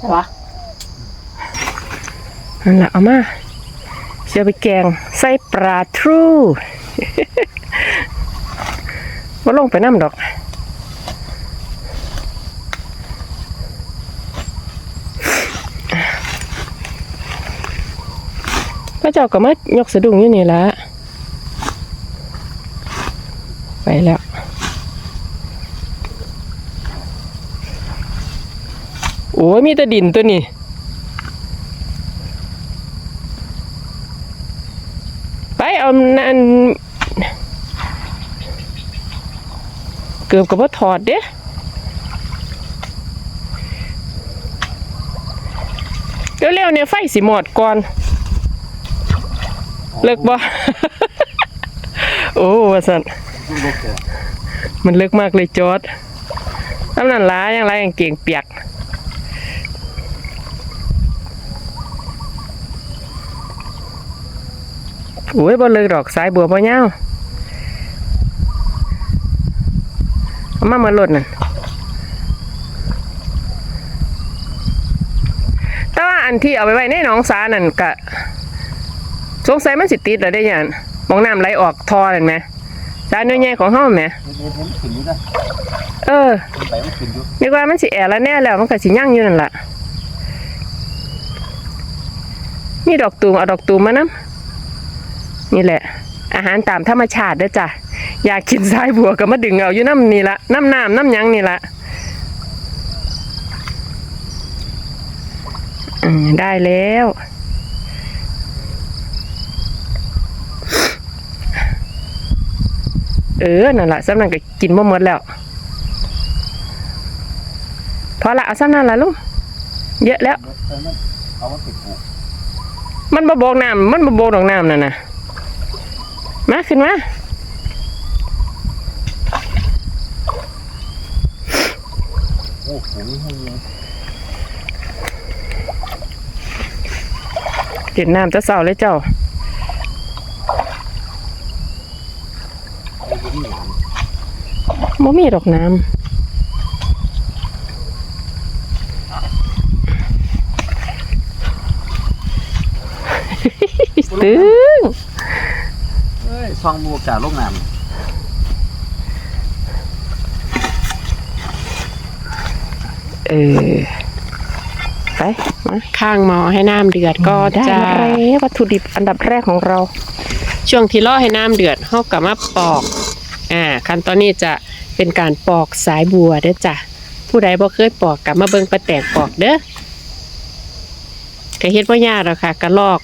ใช่ปะนั่นแหละเอามาเสียไปแกงใส่ปลาทรูว่าลงไปน้ำดอกพระเจ้าก็มายกสะดุ้งอยู่นี่ละไปแล้ว โอ้ยมีแต่ดินตัวนี้ไปเอานั่นเกือบกับว่าถอดเด้เร็วๆเนี่ยไฟสิหมดก่อน เลิกบ่โอ้ว่าสันมันเลิกมากเลยจอดน้ำนั่นล้ายังไรยังเก่งเปียก โอ้ยบ่เลยดอกสายบัวบ่ยาวเอามามาลดนั่นแต่ว่าอันที่เอาไปไว้ในหนองสานั่นกะสงสัยมันสิติดแล้วได้ยังมองน้ำไหลออกท่อเห็นไหมสายน้อยใหญ่ของเฮาแหมเห็นเห็นเห็นขึ้นอยู่นะเออเห็นไปมันขึ้นอยู่นึกว่ามันสิแอแล้วแน่แล้วมันก็สิยั่งอยู่นั่นล่ะมีดอกตูมเอาดอกตูมมานํ นี่แหละ อาหารตามธรรมชาติเด้อจ้ะอยากกินสายบัวก็มาดึงเอาอยู่น้ำนี่ละน้ำน้ำน้ำหยังนี่ละอืมได้แล้วเออ นั่นแหละสำนักก็กินบ่หมดแล้ว พอละเอาซ้ำนั่นละลุงเยอะแล้วเออมันเอามันติดผูมันบโบกน้ำมันบโบกดอกน้ำนั่นนะ มาขึ้นมาโอ้โหเด็ดน้ำจะเศร้าเลยเจ้าไอ้ที่นี่บ่มีดอกน้ำตึงเอ้ย ซองมูกจากโรงน้เออไปมาข้างหมอให้น้ำเดือดก็จะวัตถุดิบอันดับแรกของเรา ช่วงที่ล่อให้น้ำเดือดเฮากลับมาปอก อ่า ขั้นตอนนี้จะเป็นการปอกสายบัวเด้อจ้ะผู้ใดบ่เคยปอกกลับมาเบิ่งประแตกปอกเด้อก็เฮ็ดบ่ยากหรอกค่ะก็ลอก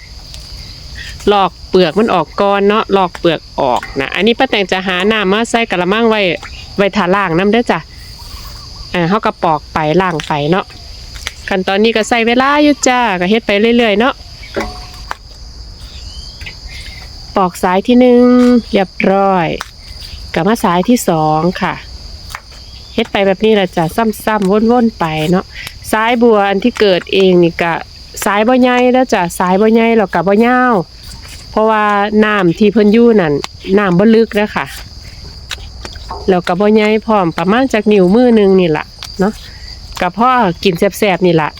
ลอกเปลือกมันออกก่อนเนาะลอกเปลือกออกนะอันนี้ป้าแตงจะหาน้ำมาใส่กระมังไว้ไว้ทาล่างน้ำเด้อจ้ะอ่าเฮาก็ปอกไปล่างไปเนาะขั้นตอนนี้ก็ใส่เวลาอยู่จ้าก็เฮ็ดไปเรื่อยๆเนาะปอกสายที่หนึ่งเรียบร้อยกับมาสายที่สองค่ะเฮ็ดไปแบบนี้แหละจ้ะซ้ำๆวนๆไปเนาะสายบัวอันที่เกิดเองนี่ก็สายบ่ใหญ่แล้วจ้ะสายบ่ใหญ่แล้วก็บ่ยาว ราะว่าน้ำที่เพิ่นยู่นั่นน้ำบ่ลึกนะค่ะแล้วก็บ่ใหญ่พร้อมประมาณจากนิ้วมือหนึงนี่แหละเนาะก็พ่อกินแซ่บๆนี่แหละ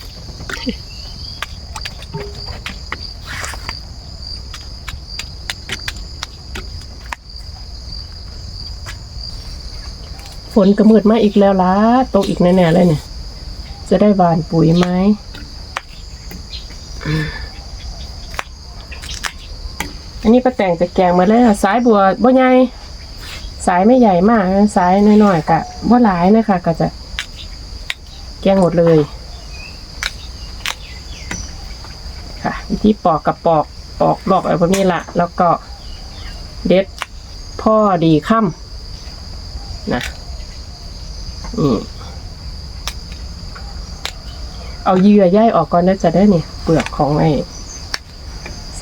ฝนก็มืดมาอีกแล้วล่ะตกอีกแน่ๆเลยเนี่ย จะได้หวานปุ๋ยไหม อันนี้ป้าแต่งจะแกงมาแล้วสายบัวบ่ใหญ่สายไม่ใหญ่มากสายน้อยๆกะบ่หลายนะคะก็จะแกงหมดเลยค่ะวิธีปอกกับปอกปอกหลอกอะไรแบบนี้ละแล้วก็เด็ดพ่อดีค่ำนะอืมเอาเยื่อย่ายออกก่อนนะจะได้เนี่ยเปลือกของไอ้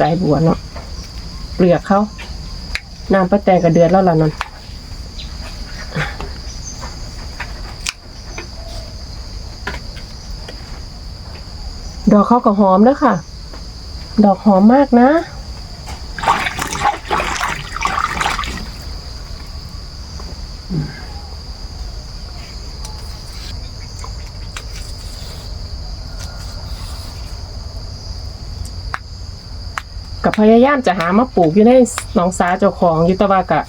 สายบัวเนาะ เปลือกเขาน้ำปลาแตงกับเดือดแล้วล่ะนนดอกเขาก็หอมแล้วค่ะ ดอกหอมมากนะ กับพยายามจะหามาปลูกอยู่ในหนองสาเจ้าของอยู่แตะว่ากะ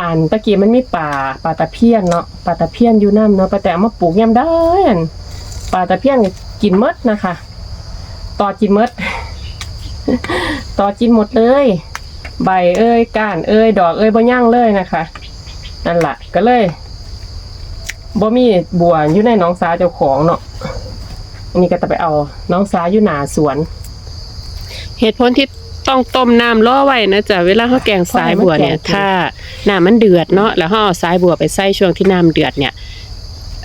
อ่านตะกี้มันมีป่าป่าตะเพียนเนาะป่าตะเพียนอยู่น้ำเนาะแต่เอามาปลูกยามได้อั่นป่าตะเพียนก็กินหมดนะคะต่อกินหมด ต่อกินหมดเลย ใบเอ้ยก้านเอ้ยดอกเอ้ยบ่ย่างเลยนะคะนั่นแหละก็เลยบ่มีบัวอยู่ในหนองสาเจ้าของเนาะอันนี้ก็จะไปเอาน้องสาอยู่หนาสวน เหตุผลที่ต้องต้มน้ำล่อไว้นะจ๊ะเวลาเขาแกงสายบัวเนี่ย ถ้าน้ำมันเดือดเนาะแล้วเขาเอาสายบัวไปใส่ช่วงที่น้ำเดือดเนี่ย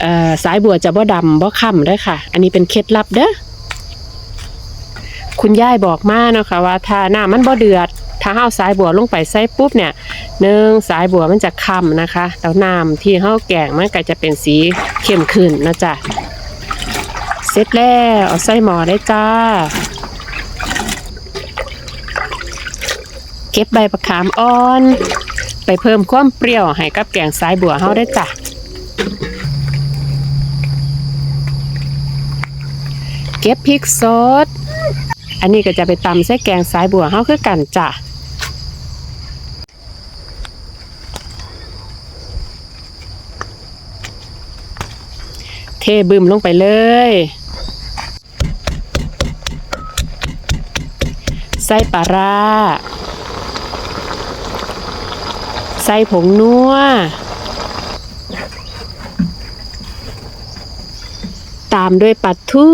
เอ่อสายบัวจะบ่ดำบ่ค่ำได้อค่ะ อันนี้เป็นเคล็ดลับเด้อคุณย่ายบอกมาเนาะค่ะว่าถ้าน้ำมันบ่เดือด ถ้าเอาสายบัวลงไปใส่ปุ๊บเนี่ยหนึ่งสายบัวมันจะค่ำนะคะแล้วน้ำที่เขาแกงมันก็จะเป็นสีเข้มขึ้นนะจ๊ะเสร็จแล้วเอาใส่หม้อได้จ้า เก็บใบประขามอ่อน ไปเพิ่มความเปรี้ยวให้กับแกงสายบัวเฮาได้จ้ะเก็บพริกสด อันนี้ก็จะไปตำใส่แกงสายบัวเฮาคือกันจ้ะเทบึมลงไปเลย ใส่ปลาร้า ใส่ผงนัวตามด้วยปัดทู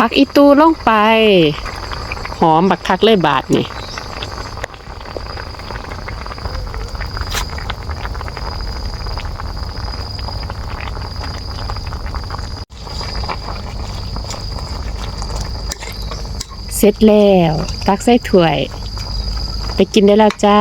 ผักอีตูลงไป หอมบักคักเลยบาทนี่เสร็จแล้ว ตักใส่ถ้วย ไปกินได้แล้วจ้า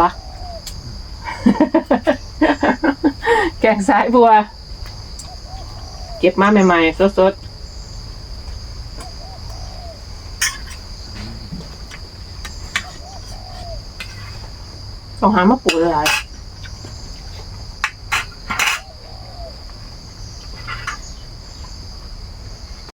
วะ แกงสายบัว เก็บมาใหม่ๆ สดๆต้องหามาปลูกเลย